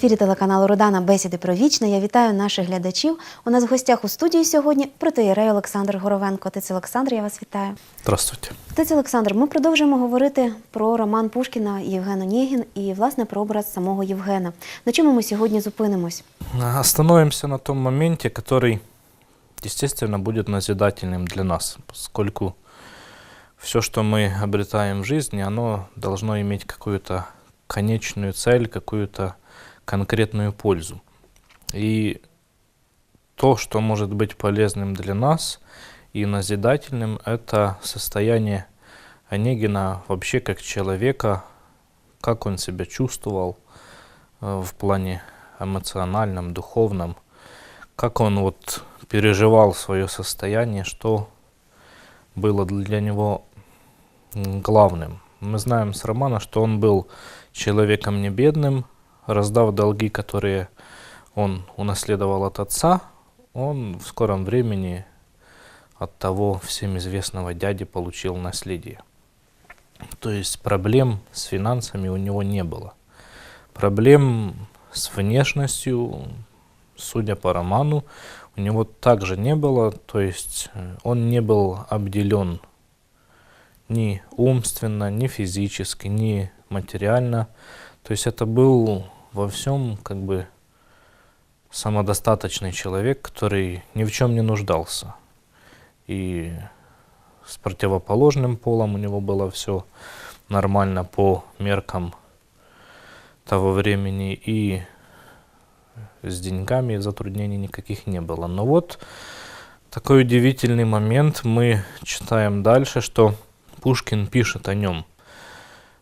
В ефірі телеканалу Родана Бесіди про вічне. Я вітаю наших глядачів. У нас в гостях у студії сьогодні протиєрей Олександр Горовенко. Отець Олександр, я вас вітаю. Здравствуйте. Отець Олександр, ми продовжуємо говорити про роман Пушкіна Євген Онєгін і, власне, про образ самого Євгена. На чому ми сьогодні зупинимось? Остановимся на том моменте, который, естественно, будет назидательным для нас, поскольку все, что мы обретаем в жизни, оно должно иметь какую-то конечную цель, какую-то конкретную пользу. И то, что может быть полезным для нас и назидательным, это состояние Онегина вообще как человека, как он себя чувствовал э, в плане эмоциональном, духовном, как он вот переживал свое состояние, что было для него главным. Мы знаем с романа, что он был человеком не бедным, раздав долги, которые он унаследовал от отца, он в скором времени от того всем известного дяди получил наследие. То есть проблем с финансами у него не было. Проблем с внешностью, судя по роману, у него также не было. То есть э, он не был обделен ни умственно, ни физически, ни материально. То есть это был во всем как бы самодостаточный человек, который ни в чем не нуждался. И с противоположным полом у него было все нормально по меркам того времени, и с деньгами затруднений никаких не было. Но вот такой удивительный момент, мы читаем дальше, что Пушкин пишет о нем.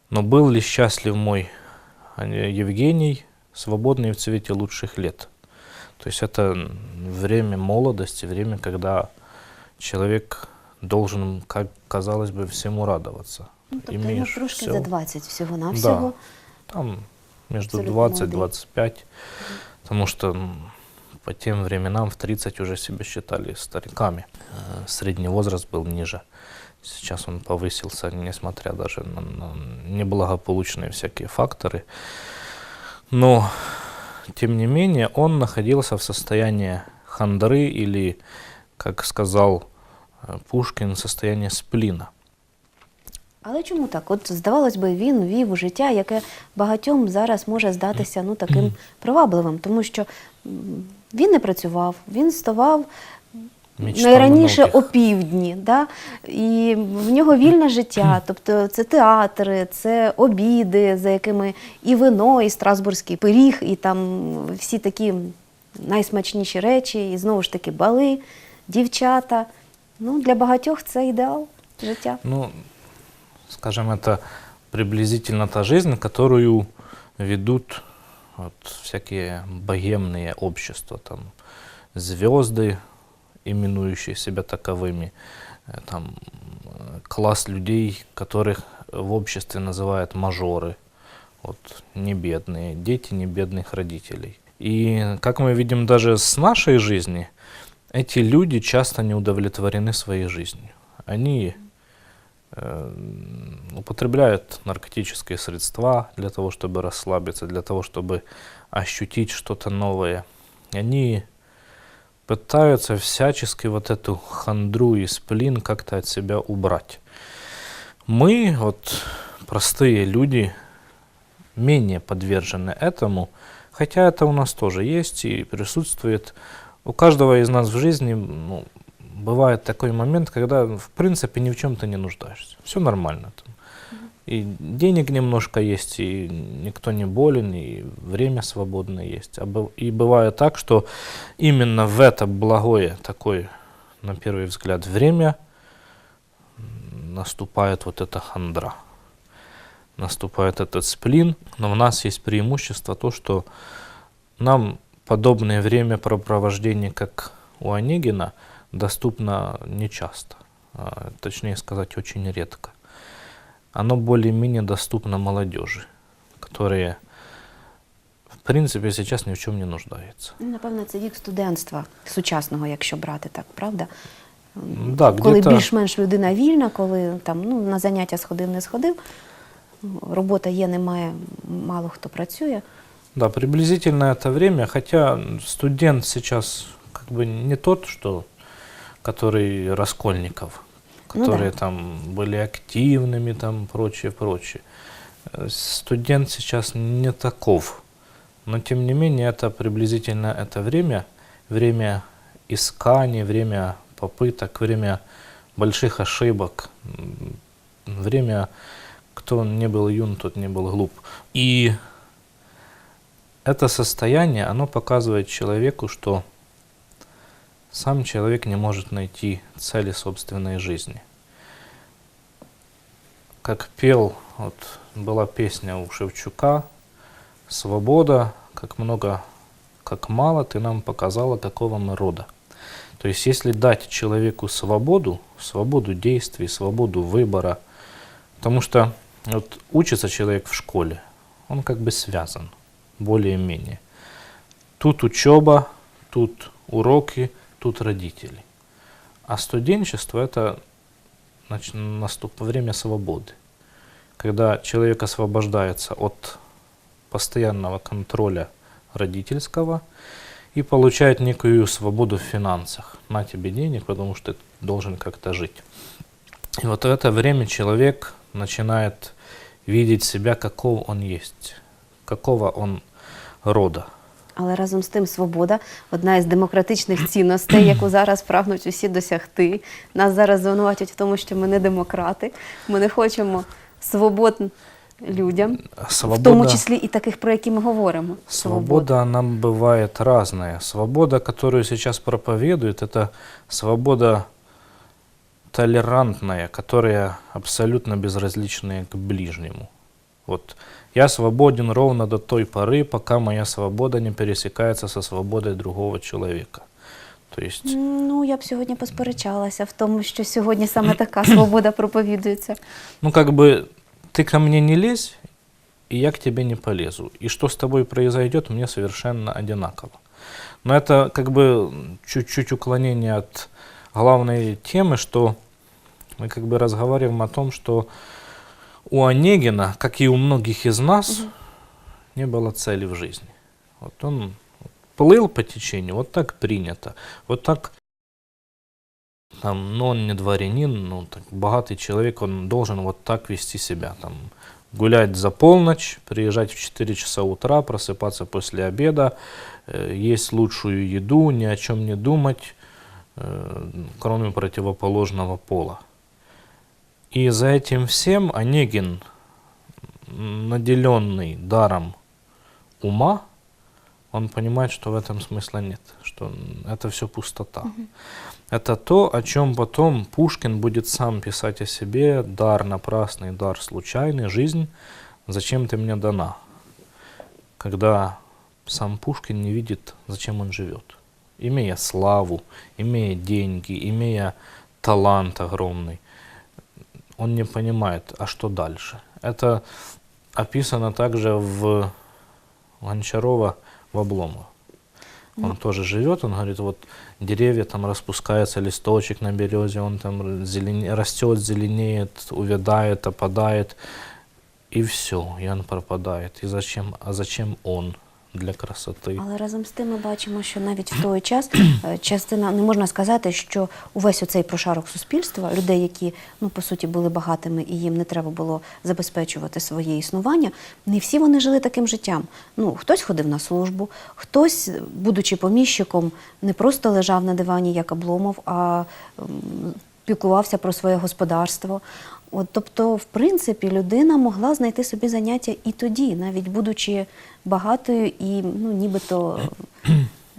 Но был ли счастлив мой Евгений, свободный в цвете лучших лет? То есть это время молодости, время, когда человек должен, как казалось бы, всему радоваться. Ну, тобто Имеешь трошки всё. за 20 всього-навсього. Там между Абсолютно 20-25. Потому что по тем временам в 30 уже себя считали стариками. Э, Средний возраст был ниже. Сейчас он повысился, несмотря даже на, на неблагополучные всякие факторы. Но, тем не менее, он находился в состоянии хандры или, как сказал э, Пушкин, состояние сплина. Але чому так? От здавалось би, він вів життя, яке багатьом зараз може здатися ну таким привабливим, тому що м, він не працював, він ставав Мечта найраніше многих. опівдні, да? і в нього вільне життя. Тобто це театри, це обіди, за якими і вино, і страсбурзький пиріг, і там всі такі найсмачніші речі, і знову ж таки бали, дівчата. Ну, для багатьох це ідеал життя. Ну, скажем, это приблизительно та жизнь, которую ведут вот всякие богемные общества, там звезды, именующие себя таковыми, э, там класс людей, которых в обществе называют мажоры, вот не бедные, дети не бедных родителей. И как мы видим даже с нашей жизни, эти люди часто не удовлетворены своей жизнью. Они э, употребляют наркотические средства для того, чтобы расслабиться, для того, чтобы ощутить что-то новое. Они пытаются всячески вот эту хандру и сплин как-то от себя убрать. Мы, вот простые люди, менее подвержены этому, хотя это у нас тоже есть и присутствует. У каждого из нас в жизни ну, бывает такой момент, когда в принципе ни в чем-то не нуждаешься. Все нормально. Там. И денег немножко есть, и никто не болен, и время свободное есть. А И бывает так, что именно в это благое такое, на первый взгляд, время наступает вот эта хандра наступает этот сплин, но у нас есть преимущество то, что нам подобное времяпрепровождение, как у Онегина, доступно нечасто, а, точнее сказать, очень редко. Оно более-менее доступно молодежи, которая, в принципе, сейчас ни в чем не нуждается. Ну, Напевно, це вік студентства сучасного, якщо брати так, правда? Да, коли где-то- більш-менш людина вільна, коли там ну, на заняття сходив, не сходив, робота є, немає, мало хто працює. Да, приблизительно это время, хотя студент сейчас как бы не тот, что который Раскольников, Ну которые да. там были активными, там прочее, прочее. Э, Студент сейчас не таков, но тем не менее это приблизительно это время, время исканий, время попыток, время больших ошибок, время, кто не был юн, тот не был глуп. И это состояние, оно показывает человеку, что сам человек не может найти цели собственной жизни. Как пел, вот была песня у Шевчука «Свобода, как много, как мало ты нам показала, какого мы рода». То есть если дать человеку свободу, свободу действий, свободу выбора, потому что вот учится человек в школе, он как бы связан, более-менее. Тут учеба, тут уроки, тут родители. А студенчество это нач- наступ время свободы. Когда человек освобождается от постоянного контроля родительского и получает некую свободу в финансах. На тебе денег, потому что ты должен как-то жить. И вот в это время человек начинает видеть себя, какого он есть, какого он рода. Але разом з тим свобода одна із демократичних цінностей, яку зараз прагнуть усі досягти. Нас зараз звинувачують в тому, що ми не демократи. Ми не хочемо свобод людям, в тому числі і таких, про які ми говоримо. Свобода, она бывает разная. Свобода, которую сейчас проповедуют, это свобода толерантная, которая абсолютно безразличная к ближнему. Вот я свободен ровно до той поры, пока моя свобода не пересекается со свободой другого человека. То есть Ну, я б сьогодні посперечалася в тому, що сьогодні саме така свобода проповідується. Ну, как бы, ты ко мне не лезь, и я к тебе не полезу. И что с тобой произойдет, мне совершенно одинаково. Но это как бы чуть-чуть уклонение от главной темы, что мы как бы разговариваем о том, что у Онегина, как и у многих из нас, не было цели в жизни. Вот он плыл по течению, вот так принято. Вот так там, ну, он не дворянин, ну, так, богатый человек, он должен вот так вести себя, там, гулять за полночь, приезжать в 4 часа утра, просыпаться после обеда, э, есть лучшую еду, ни о чем не думать, э, кроме противоположного пола. И за этим всем Онегин, наделенный даром ума, он понимает, что в этом смысла нет, что это все пустота. Это то, о чем потом Пушкин будет сам писать о себе. Дар напрасный, дар случайный, жизнь, зачем ты мне дана? Когда сам Пушкин не видит, зачем он живет. Имея славу, имея деньги, имея талант огромный, он не понимает, а что дальше. Это описано также в Гончарова в Обломова. Он тоже живет, он говорит, вот деревья там распускается, листочек на березе, он там зелени- растет, зеленеет, увядает, опадает, и все, и он пропадает. И зачем, а зачем он для красоты? Але разом з тим ми бачимо, що навіть в той час е, частина не можна сказати, що увесь оцей прошарок суспільства, людей, які ну по суті були багатими і їм не треба було забезпечувати своє існування, не всі вони жили таким життям. Ну хтось ходив на службу, хтось, будучи поміщиком, не просто лежав на дивані, як Обломов, а піклувався про своє господарство. От, тобто, в принципі, людина могла знайти собі заняття і тоді, навіть будучи багатою і ну, нібито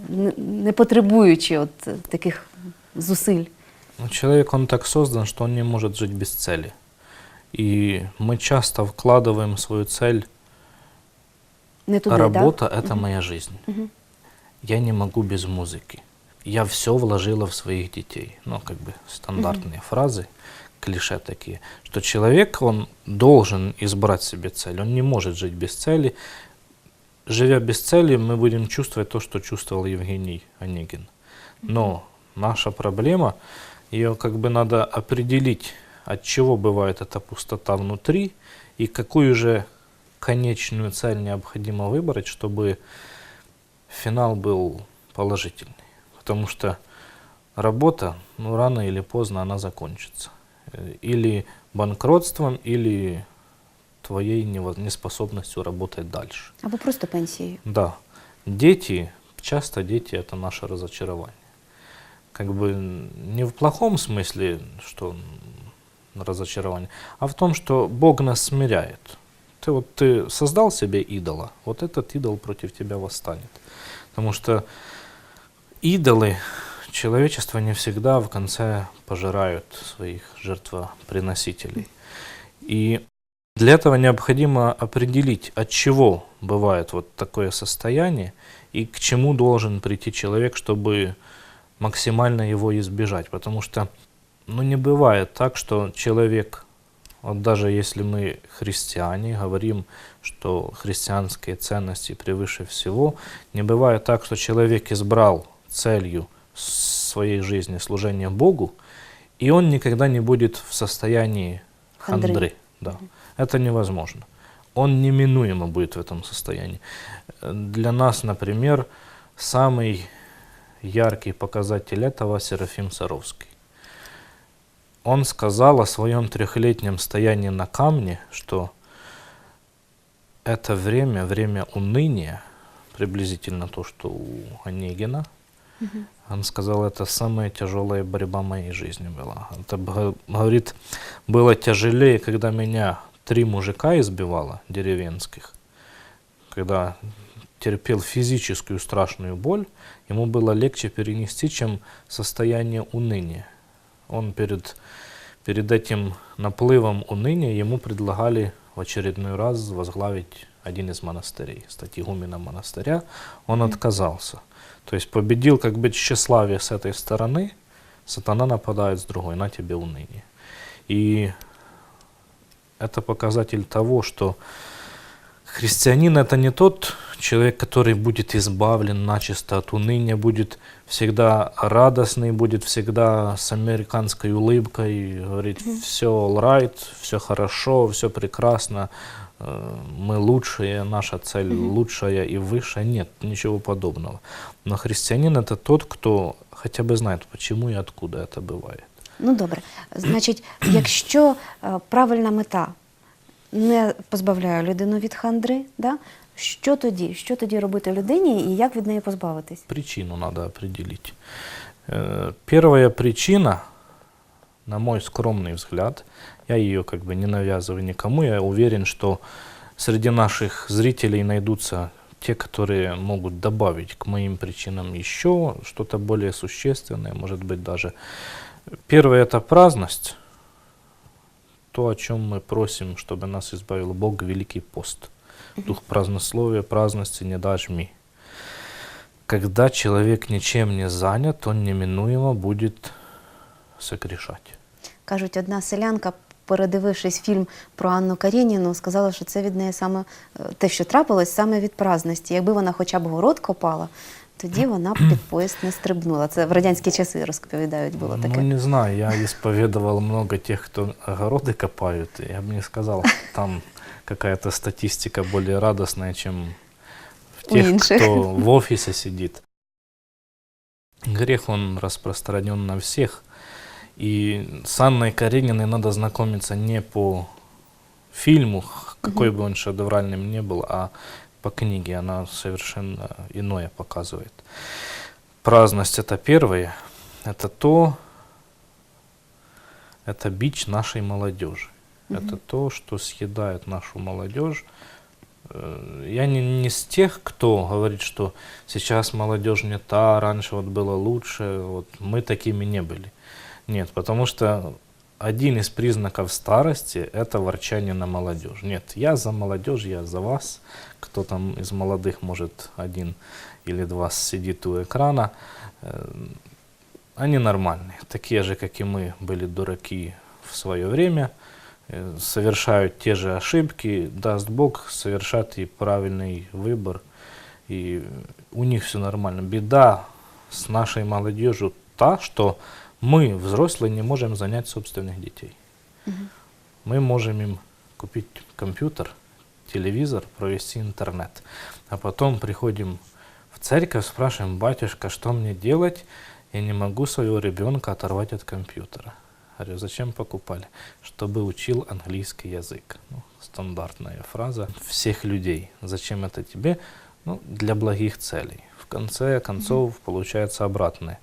не- не потребуючи от е, таких зусиль. Ну, Человек, он так создан, что он не может жить без цели. И мы часто вкладываем свою цель, Не туди, работа да? это моя жизнь. Я не могу без музыки. Я все вложила в своих детей. Ну, как бы стандартные фразы, клише такие. Что человек, он должен избрать себе цель. Он не может жить без цели. Живя без цели, мы будем чувствовать то, что чувствовал Евгений Онегин. Но наша проблема, ее как бы надо определить, от чего бывает эта пустота внутри и какую же конечную цель необходимо выбрать, чтобы финал был положительный. Потому что работа, ну, рано или поздно она закончится. Или банкротством, или твоей неспособностью работать дальше. Або просто пенсією. Да, дети, часто дети это наше разочарование. Как бы не в плохом смысле, что разочарование, а в том, что Бог нас смиряет. Ты вот ты создал себе идола, вот этот идол против тебя восстанет. Потому что идолы человечество не всегда в конце пожирают своих жертвоприносителей. И для этого необходимо определить, от чего бывает вот такое состояние и к чему должен прийти человек, чтобы максимально его избежать. Потому что ну, не бывает так, что человек, вот даже если мы христиане, говорим, что христианские ценности превыше всего, не бывает так, что человек избрал целью своей жизни служение Богу, и он никогда не будет в состоянии Хандры. хандры. да. Это невозможно. Он неминуемо будет в этом состоянии. Для нас, например, самый яркий показатель этого Серафим Саровский. Он сказал о своем трехлетнем стоянии на камне, что это время, время уныния, приблизительно то, что у Онегина. Он сказал, это самая тяжелая борьба моей жизни была. Это, говорит, было тяжелее, когда меня три мужика избивало, деревенских, когда терпел физическую страшную боль, ему было легче перенести, чем состояние уныния. Он перед, перед этим наплывом уныния ему предлагали в очередной раз возглавить один из монастырей, стать игуменом монастыря. Он отказался. То есть победил как бы тщеславие с этой стороны, сатана нападает с другой, на тебе уныние. И это показатель того, что христианин это не тот человек, который будет избавлен начисто от уныния, будет всегда радостный, будет всегда с американской улыбкой, говорит, все right, все хорошо, все прекрасно, мы лучшие, наша цель лучшая и высшая. Нет, ничего подобного. Но христианин это тот, кто хотя бы знает, почему и откуда это бывает. Ну добре. Значить, якщо е, правильна мета не позбавляє людину від хандри, да? що тоді? Що тоді робити людині і як від неї позбавитись? Причину надо определить. Э, Первая причина, на мой скромный взгляд, я ее как бы не навязываю никому, я уверен, что среди наших зрителей найдутся те, которые могут добавить к моим причинам еще что-то более существенное, может быть даже. Первое это праздность, то, о чем мы просим, чтобы нас избавил Бог, Великий пост. Дух празднословия, праздности не дожми. Когда человек ничем не занят, он неминуемо будет согрешать. Кажуть, одна селянка, передивившись фільм про Анну Карєніну, сказала, що це від неї саме е, те, що трапилось, саме від праздності. Якби вона хоча б город копала, тоді вона б під поїзд не стрибнула. Це в радянські часи розповідають, було Ну, не знаю, я исповедовал много тех, кто огороды копают, и я бы не сказал, там какая-то статистика более радостная, чем в меньших. кто в офисе сидит. Грех, он распространен на всех. И с Анной Карениной надо знакомиться не по фильму, какой бы он шедевральным ни был, а по книге. Она совершенно иное показывает. Праздность это первое. Это то, это бич нашей молодежи. Это то, что съедает нашу молодежь. Э, Я не, не с тех, кто говорит, что сейчас молодежь не та, раньше вот было лучше, вот мы такими не были. Нет, потому что один из признаков старости – это ворчание на молодежь. Нет, я за молодежь, я за вас. Кто там из молодых, может, один или два сидит у экрана. Э, Они нормальные, такие же, как и мы, были дураки в свое время, э, совершают те же ошибки, даст Бог, совершат и правильный выбор, и у них все нормально. Беда с нашей молодежью та, что мы, взрослые, не можем занять собственных детей. Мы можем им купить компьютер, телевизор, провести интернет. А потом приходим в церковь, спрашиваем, батюшка, что мне делать? Я не могу своего ребенка оторвать от компьютера. Говорю, зачем покупали? Чтобы учил английский язык. Ну, стандартная фраза всех людей. Зачем это тебе? Ну, для благих целей. В конце концов получается обратное.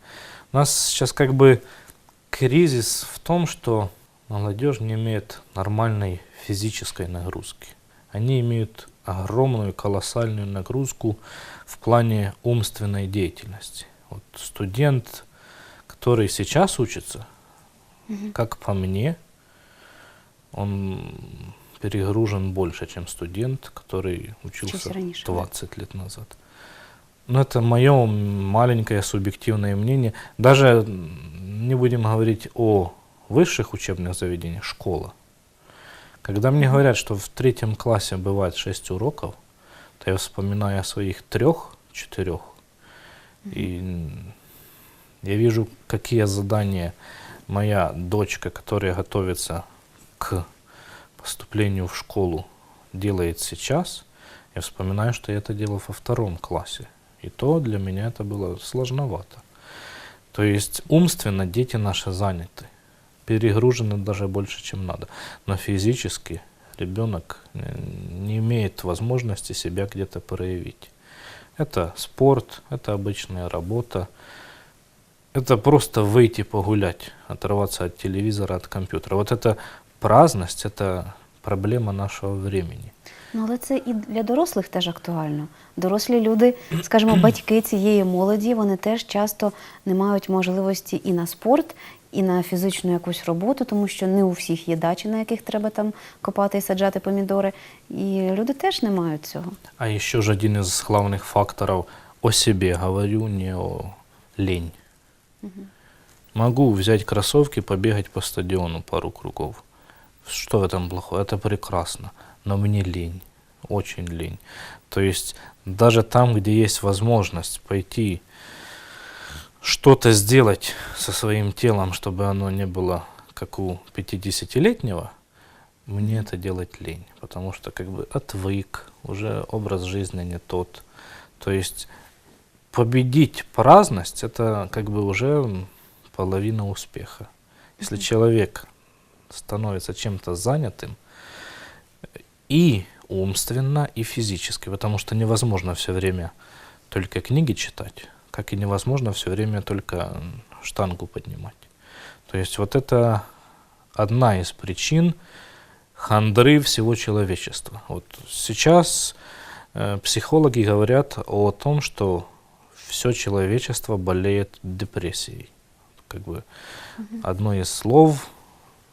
У нас сейчас как бы кризис в том, что молодежь не имеет нормальной физической нагрузки. Они имеют огромную, колоссальную нагрузку в плане умственной деятельности. Вот студент, который сейчас учится, как по мне, он перегружен больше, чем студент, который учился раньше, да? 20 лет назад. Но это мое маленькое субъективное мнение. Даже не будем говорить о высших учебных заведениях, школа. Когда мне говорят, что в третьем классе бывает 6 уроков, то я вспоминаю о своих трех, четырех. И я вижу, какие задания моя дочка, которая готовится к поступлению в школу, делает сейчас. Я вспоминаю, что я это делал во втором классе. И то для меня это было сложновато. То есть умственно дети наши заняты, перегружены даже больше, чем надо. Но физически ребенок э, не имеет возможности себя где-то проявить. Это спорт, это обычная работа, это просто выйти погулять, оторваться от телевизора, от компьютера. Вот эта праздность, это проблема нашего времени. Ну, але це і для дорослих теж актуально. Дорослі люди, скажімо, батьки цієї молоді, вони теж часто не мають можливості і на спорт, і на фізичну якусь роботу, тому що не у всіх є дачі, на яких треба там копати і саджати помідори. І люди теж не мають цього. А еще же один из главных факторов о себе говорю, не о лень. Могу взять кроссовки, побегать по стадиону пару кругов. Что в этом плохого? Это прекрасно. Но мне лень. Очень лень. То есть даже там, где есть возможность пойти что-то сделать со своим телом, чтобы оно не было как у 50-летнего, мне это делать лень, потому что как бы отвык, уже образ жизни не тот. То есть победить праздность это как бы уже половина успеха. Если человек становится чем-то занятым и умственно, и физически, потому что невозможно все время только книги читать, как и невозможно все время только штангу поднимать. То есть вот это одна из причин хандры всего человечества. Вот сейчас э, психологи говорят о том, что все человечество болеет депрессией. Как бы одно из слов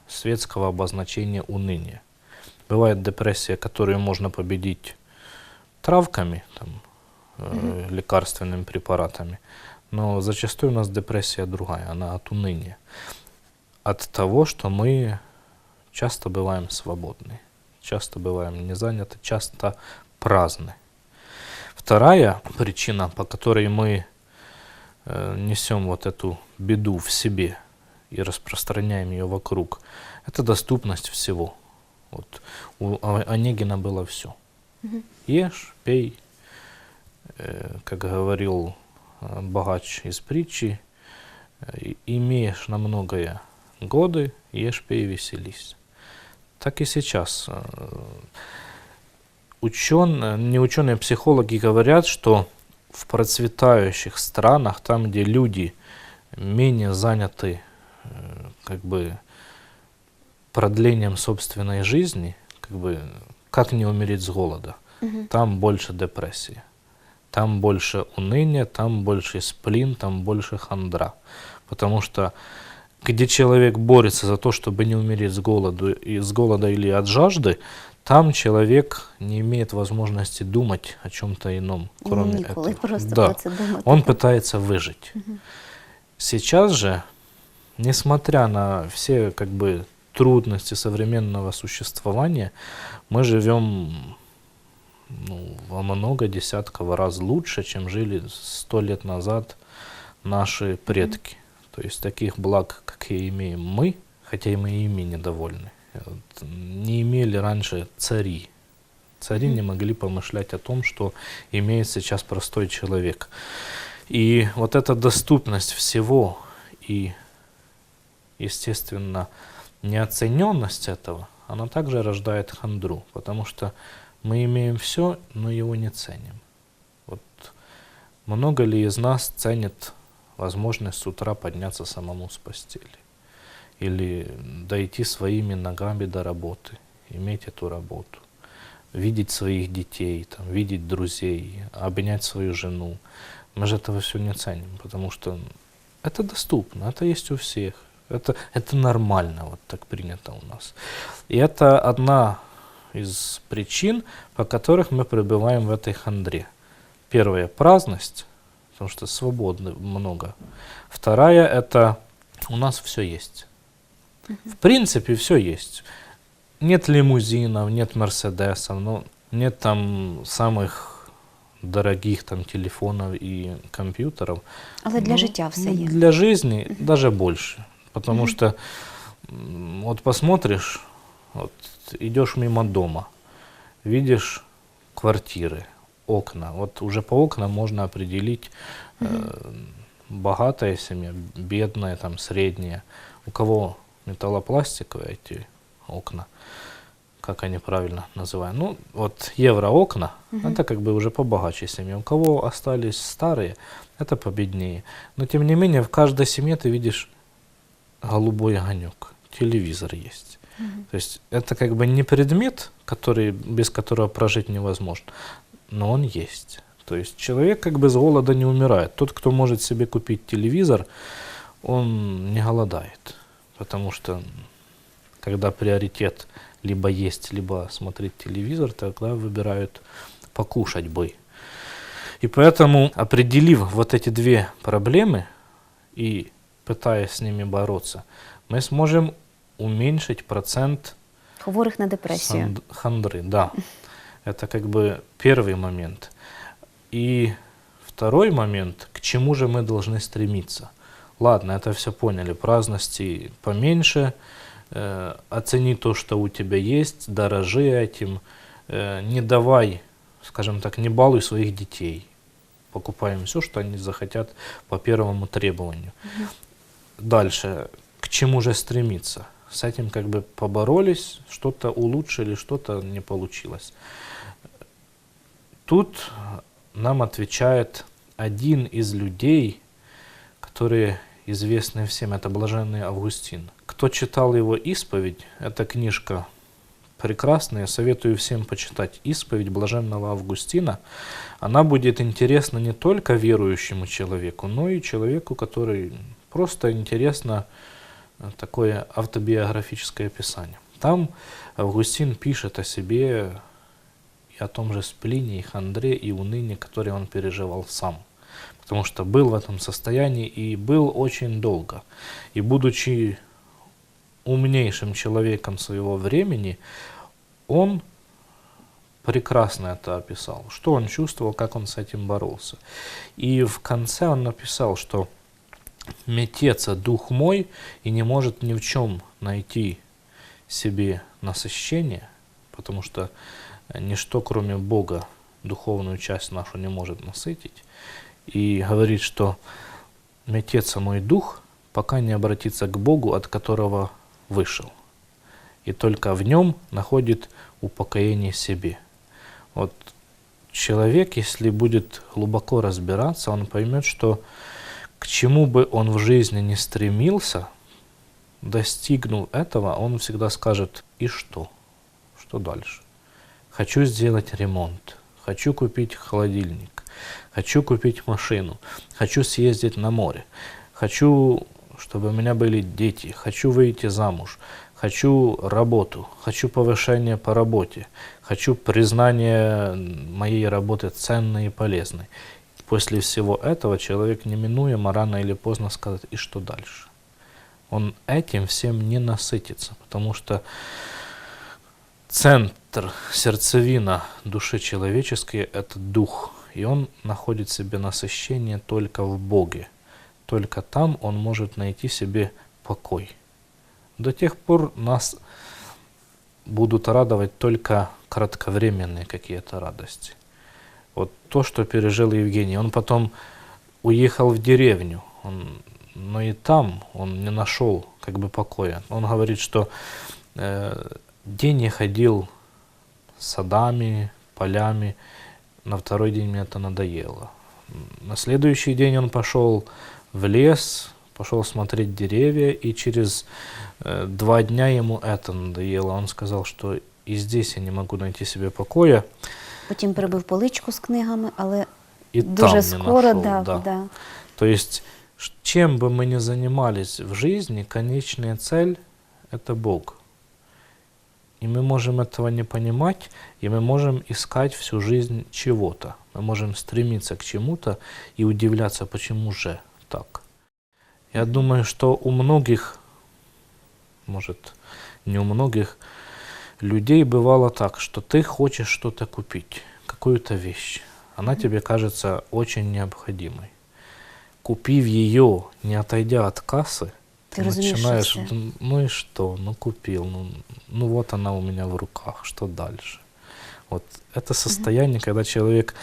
светского обозначения уныние. Бывает депрессия, которую можно победить травками, там, э, лекарственными препаратами, но зачастую у нас депрессия другая, она от уныния. От того, что мы часто бываем свободны, часто бываем не заняты, часто праздны. Вторая причина, по которой мы э, несем вот эту беду в себе и распространяем ее вокруг, это доступность всего. Вот у О- Онегина было все. Ешь, пей, э, как говорил э, богач из притчи, э, имеешь на многое годы, ешь, пей, веселись. Так и сейчас. э, Ученые, не ученые, психологи говорят, что в процветающих странах, там, где люди менее заняты как бы продлением собственной жизни, как бы как не умереть с голода, там больше депрессии, там больше уныния, там больше сплин, там больше хандра. Потому что где человек борется за то, чтобы не умереть с голоду, и с голода или от жажды, там человек не имеет возможности думать о чем-то ином, кроме Ніколи этого. Да. Он пытается выжить. Сейчас же, несмотря на все как бы трудности современного существования, мы живем ну, во много десятков раз лучше, чем жили сто лет назад наши предки. То есть таких благ, какие имеем мы, хотя и мы ими недовольны, не имели раньше цари. Цари не могли помышлять о том, что имеет сейчас простой человек. И вот эта доступность всего и, естественно, неоцененность этого, она также рождает хандру, потому что мы имеем все, но его не ценим. Вот много ли из нас ценит возможность с утра подняться самому с постели? Или дойти своими ногами до работы, иметь эту работу, видеть своих детей, там, видеть друзей, обнять свою жену. Мы же этого все не ценим, потому что это доступно, это есть у всех. Это, это нормально, вот так принято у нас. И это одна из причин, по которых мы пребываем в этой хандре. Первая – праздность, потому что свободны много. Вторая – это у нас все есть. В принципе, все есть. Нет лимузинов, нет мерседесов, ну, нет там самых дорогих там телефонов и компьютеров. Але для Ну, життя все ну, є. Для жизни даже больше. Потому что м, вот посмотришь, вот идешь мимо дома, видишь квартиры, окна. Вот уже по окнам можно определить э, богатая семья, бедная, там средняя. У кого металлопластиковые эти окна, как они правильно называют. Ну, вот евроокна, это как бы уже побогаче семья. У кого остались старые, это победнее. Но тем не менее, в каждой семье ты видишь голубой огонек, телевизор есть. То есть это как бы не предмет, который, без которого прожить невозможно, но он есть. То есть человек как бы с голода не умирает. Тот, кто может себе купить телевизор, он не голодает. Потому что когда приоритет либо есть, либо смотреть телевизор, тогда выбирают покушать бы. И поэтому, определив вот эти две проблемы и пытаясь с ними бороться, мы сможем уменьшить процент Хворих на депресію. Санд- хандры, да. Это как бы первый момент. И второй момент, к чему же мы должны стремиться. Ладно, это все поняли, праздности поменьше, э, оцени то, что у тебя есть, дорожи этим, э, не давай, скажем так, не балуй своих детей. Покупаем все, что они захотят по первому требованию. Дальше, к чему же стремиться? С этим как бы поборолись, что-то улучшили, что-то не получилось. Тут нам отвечает один из людей, которые известны всем, это блаженный Августин. Кто читал его исповедь, эта книжка прекрасная, советую всем почитать исповедь блаженного Августина. Она будет интересна не только верующему человеку, но и человеку, который просто интересно э, такое автобиографическое описание. Там Августин пишет о себе и о том же сплине, и хандре, и унынии, которые он переживал сам. Потому что был в этом состоянии и был очень долго. И будучи умнейшим человеком своего времени, он прекрасно это описал. Что он чувствовал, как он с этим боролся. И в конце он написал, что метется дух мой и не может ни в чем найти себе насыщение, потому что ничто, кроме Бога, духовную часть нашу не может насытить. И говорит, что метется мой дух, пока не обратится к Богу, от которого вышел. И только в нем находит упокоение себе. Вот человек, если будет глубоко разбираться, он поймет, что к чему бы он в жизни не стремился, достигнув этого, он всегда скажет, и что? Что дальше? Хочу сделать ремонт, хочу купить холодильник, хочу купить машину, хочу съездить на море, хочу, чтобы у меня были дети, хочу выйти замуж, хочу работу, хочу повышение по работе, хочу признание моей работы ценной и полезной. После всего этого человек неминуемо рано или поздно скажет, и что дальше? Он этим всем не насытится, потому что центр, сердцевина души человеческой – это дух, и он находит себе насыщение только в Боге. Только там он может найти себе покой. До тех пор нас будут радовать только кратковременные какие-то радости. Вот то, что пережил Евгений. Он потом уехал в деревню, он, но и там он не нашел как бы покоя. Он говорит, что э, день я ходил садами, полями, на второй день мне это надоело. На следующий день он пошел в лес, пошел смотреть деревья, и через э, два дня ему это надоело. Он сказал, что и здесь я не могу найти себе покоя, Потім прибив поличку з книгами, але и дуже там не скоро нашел. да, да. да. То есть, ш- чем бы мы ни занимались в жизни, конечная цель – это Бог. И мы можем этого не понимать, и мы можем искать всю жизнь чего-то. Мы можем стремиться к чему-то и удивляться, почему же так. Я думаю, что у многих, может, не у многих, людей бывало так, что ты хочешь что-то купить, какую-то вещь. Она тебе кажется очень необходимой. Купив ее, не отойдя от кассы, Ты ты, начинаешь, что всё. «М, ну и что, ну купил, ну, ну вот она у меня в руках, что дальше? Вот это состояние, когда человек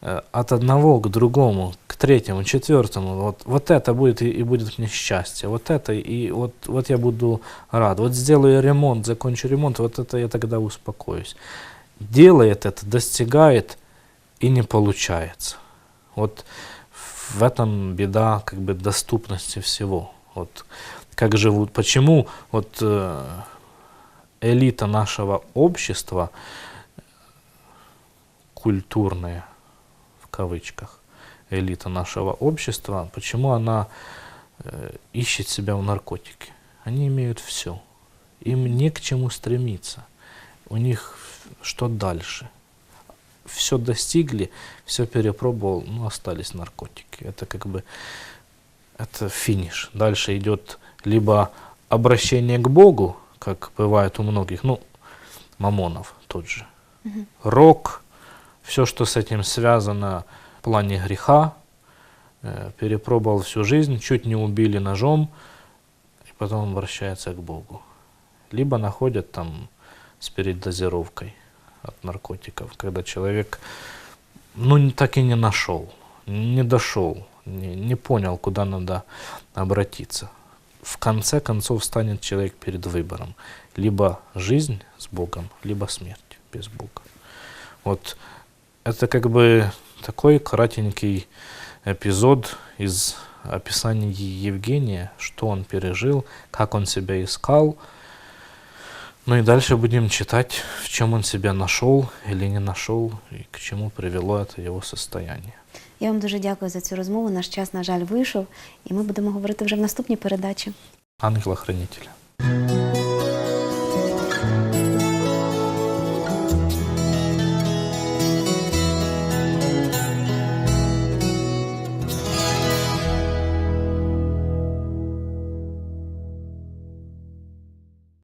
от одного к другому, к третьему, четвертому, вот, вот это будет и, и будет мне счастье, вот это и вот, вот я буду рад, вот сделаю ремонт, закончу ремонт, вот это я тогда успокоюсь. Делает это, достигает и не получается. Вот в этом беда как бы доступности всего. Вот как живут, почему вот э, элита нашего общества культурная кавычках элита нашего общества, почему она э, ищет себя в наркотике? Они имеют все, им не к чему стремиться. У них что дальше? Все достигли, все перепробовал, ну остались наркотики. Это как бы это финиш. Дальше идет либо обращение к Богу, как бывает у многих, ну, Мамонов тот же. Рок, все, что с этим связано в плане греха, э, перепробовал всю жизнь, чуть не убили ножом, и потом обращается к Богу. Либо находят там с передозировкой от наркотиков, когда человек, ну, так и не нашел, не дошел, не, не понял, куда надо обратиться. В конце концов станет человек перед выбором. Либо жизнь с Богом, либо смерть без Бога. Вот это как бы такой кратенький эпизод из описания Евгения, что он пережил, как он себя искал. Ну и дальше будем читать, в чем он себя нашел или не нашел, и к чему привело это его состояние. Я вам дуже дякую за цю розмову. Наш час, на жаль, вийшов, і ми будемо говорити вже в наступній передачі. Ангела-хранителя.